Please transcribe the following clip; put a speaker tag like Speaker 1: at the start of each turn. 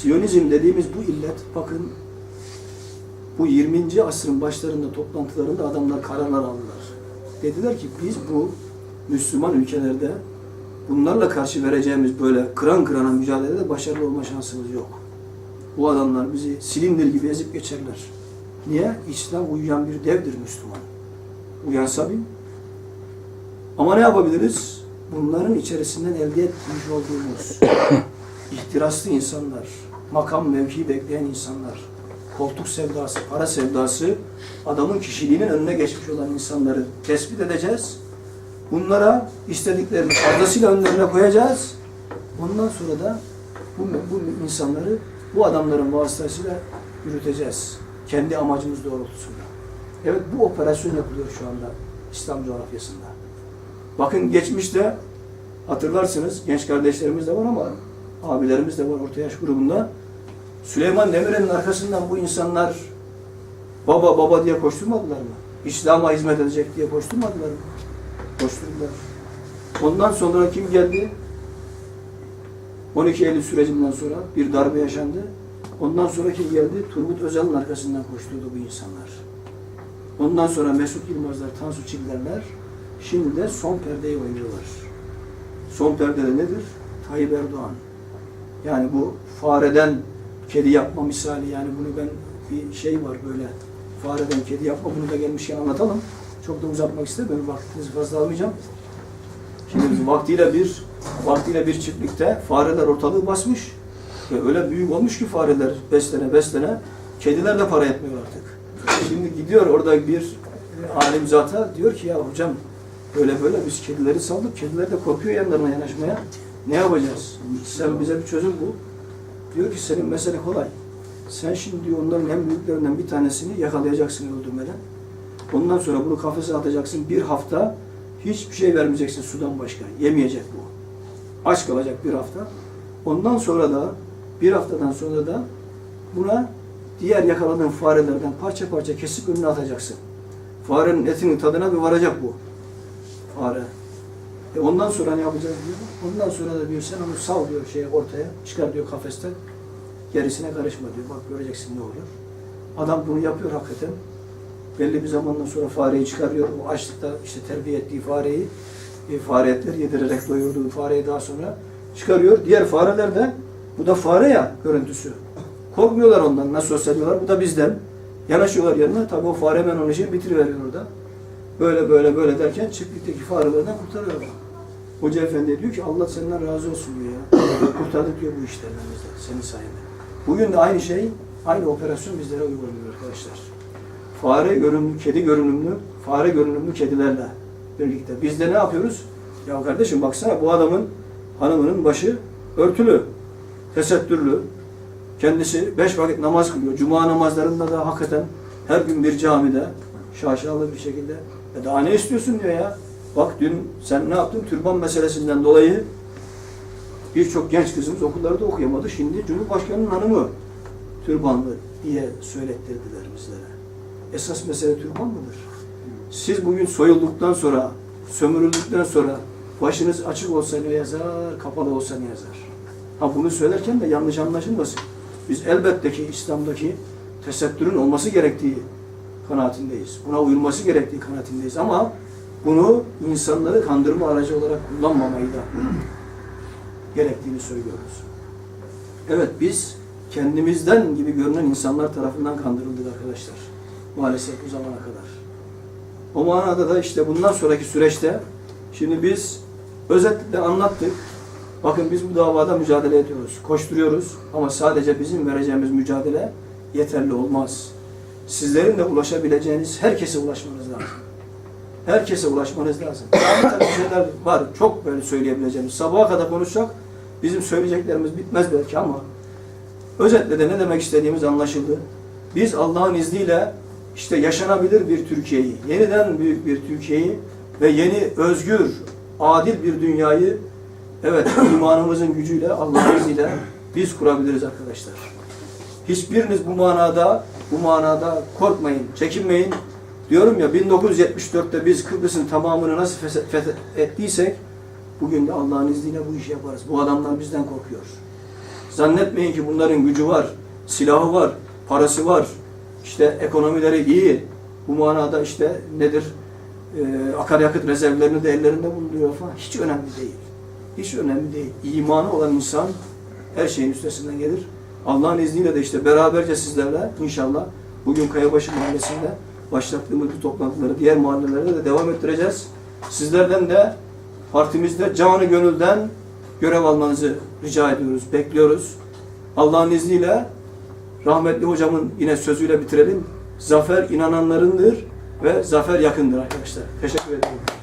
Speaker 1: Siyonizm dediğimiz bu illet, bakın bu 20. asrın başlarında toplantılarında adamlar kararlar aldılar. Dediler ki biz bu Müslüman ülkelerde bunlarla karşı vereceğimiz böyle kıran kırana mücadelede başarılı olma şansımız yok. Bu adamlar bizi silindir gibi ezip geçerler. Niye? İslam uyuyan bir devdir Müslüman. Uyansa bin. Ama ne yapabiliriz? Bunların içerisinden elde etmiş olduğumuz ihtiraslı insanlar, makam mevki bekleyen insanlar, koltuk sevdası, para sevdası, adamın kişiliğinin önüne geçmiş olan insanları tespit edeceğiz. Bunlara istediklerini fazlasıyla önlerine koyacağız. Ondan sonra da bu, bu insanları bu adamların vasıtasıyla yürüteceğiz. Kendi amacımız doğrultusunda. Evet bu operasyon yapılıyor şu anda İslam coğrafyasında. Bakın geçmişte hatırlarsınız genç kardeşlerimiz de var ama abilerimiz de var orta yaş grubunda. Süleyman Demirel'in arkasından bu insanlar baba baba diye koşturmadılar mı? İslam'a hizmet edecek diye koşturmadılar mı? Koşturdular. Ondan sonra kim geldi? 12 Eylül sürecinden sonra bir darbe yaşandı. Ondan sonra kim geldi? Turgut Özal'ın arkasından koşturdu bu insanlar. Ondan sonra Mesut Yılmazlar, Tansu Çillerler şimdi de son perdeyi oynuyorlar. Son perdede nedir? Tayyip Erdoğan. Yani bu fareden kedi yapma misali yani bunu ben bir şey var böyle fareden kedi yapma bunu da gelmişken anlatalım. Çok da uzatmak istemiyorum. Vaktinizi fazla almayacağım. Şimdi vaktiyle bir vaktiyle bir çiftlikte fareler ortalığı basmış. Ve öyle büyük olmuş ki fareler beslene beslene kediler de para etmiyor artık. Şimdi gidiyor orada bir alim zata diyor ki ya hocam böyle böyle biz kedileri saldık. Kediler de korkuyor yanlarına yanaşmaya. Ne yapacağız? Sen bize bir çözüm bul. Diyor ki senin mesele kolay. Sen şimdi diyor onların en büyüklerinden bir tanesini yakalayacaksın öldürmeden. Ondan sonra bunu kafese atacaksın. Bir hafta hiçbir şey vermeyeceksin sudan başka. Yemeyecek bu. Aç kalacak bir hafta. Ondan sonra da bir haftadan sonra da buna diğer yakaladığın farelerden parça parça kesip önüne atacaksın. Farenin etinin tadına bir varacak bu. Fare. E ondan sonra ne yapacağız diyor. Ondan sonra da diyor sen onu sal diyor şeye ortaya. Çıkar diyor kafesten. Gerisine karışma diyor. Bak göreceksin ne olur. Adam bunu yapıyor hakikaten. Belli bir zamandan sonra fareyi çıkarıyor. O açlıkta işte terbiye ettiği fareyi e, fare yedirerek doyurduğu fareyi daha sonra çıkarıyor. Diğer fareler de bu da fare ya görüntüsü. Korkmuyorlar ondan. Nasıl olsa. Bu da bizden. Yanaşıyorlar yanına. Tabii o fare hemen onun için bitiriveriyor orada. Böyle böyle böyle derken çiftlikteki farelerden kurtarıyor. Hoca efendi diyor ki Allah senden razı olsun diyor ya. Kurtardık diyor bu işlerimizde senin sayende. Bugün de aynı şey, aynı operasyon bizlere uygulanıyor arkadaşlar. Fare görünümlü, kedi görünümlü, fare görünümlü kedilerle birlikte. Biz de ne yapıyoruz? Ya kardeşim baksana bu adamın hanımının başı örtülü, tesettürlü. Kendisi beş vakit namaz kılıyor. Cuma namazlarında da hakikaten her gün bir camide şaşalı bir şekilde. E daha ne istiyorsun diyor ya. Bak dün sen ne yaptın? Türban meselesinden dolayı birçok genç kızımız okullarda okuyamadı. Şimdi Cumhurbaşkanı'nın hanımı türbanlı diye söylettirdiler bizlere. Esas mesele türban mıdır? Siz bugün soyulduktan sonra, sömürüldükten sonra başınız açık olsa ne yazar, kapalı olsa ne yazar? Ha bunu söylerken de yanlış anlaşılmasın. Biz elbette ki İslam'daki tesettürün olması gerektiği kanaatindeyiz. Buna uyulması gerektiği kanaatindeyiz ama bunu insanları kandırma aracı olarak kullanmamayı da gerektiğini söylüyoruz. Evet biz kendimizden gibi görünen insanlar tarafından kandırıldık arkadaşlar. Maalesef bu zamana kadar. O manada da işte bundan sonraki süreçte şimdi biz özetle anlattık. Bakın biz bu davada mücadele ediyoruz, koşturuyoruz ama sadece bizim vereceğimiz mücadele yeterli olmaz. Sizlerin de ulaşabileceğiniz herkese ulaşmanız lazım. Herkese ulaşmanız lazım. Daha tabii şeyler var, çok böyle söyleyebileceğimiz. Sabaha kadar konuşsak bizim söyleyeceklerimiz bitmez belki ama özetle de ne demek istediğimiz anlaşıldı. Biz Allah'ın izniyle işte yaşanabilir bir Türkiye'yi, yeniden büyük bir Türkiye'yi ve yeni özgür, adil bir dünyayı evet imanımızın gücüyle Allah'ın izniyle biz kurabiliriz arkadaşlar. Hiçbiriniz bu manada bu manada korkmayın, çekinmeyin. Diyorum ya 1974'te biz Kıbrıs'ın tamamını nasıl fethettiysek bugün de Allah'ın izniyle bu işi yaparız. Bu adamlar bizden korkuyor. Zannetmeyin ki bunların gücü var, silahı var, parası var, işte ekonomileri iyi. Bu manada işte nedir? Ee, akaryakıt rezervlerini de ellerinde bulunuyor falan. Hiç önemli değil. Hiç önemli değil. İmanı olan insan her şeyin üstesinden gelir. Allah'ın izniyle de işte beraberce sizlerle inşallah bugün Kayabaşı Mahallesi'nde başlattığımız bu toplantıları diğer mahallelerde de devam ettireceğiz. Sizlerden de partimizde canı gönülden görev almanızı rica ediyoruz, bekliyoruz. Allah'ın izniyle rahmetli hocamın yine sözüyle bitirelim. Zafer inananlarındır ve zafer yakındır arkadaşlar. Teşekkür ederim.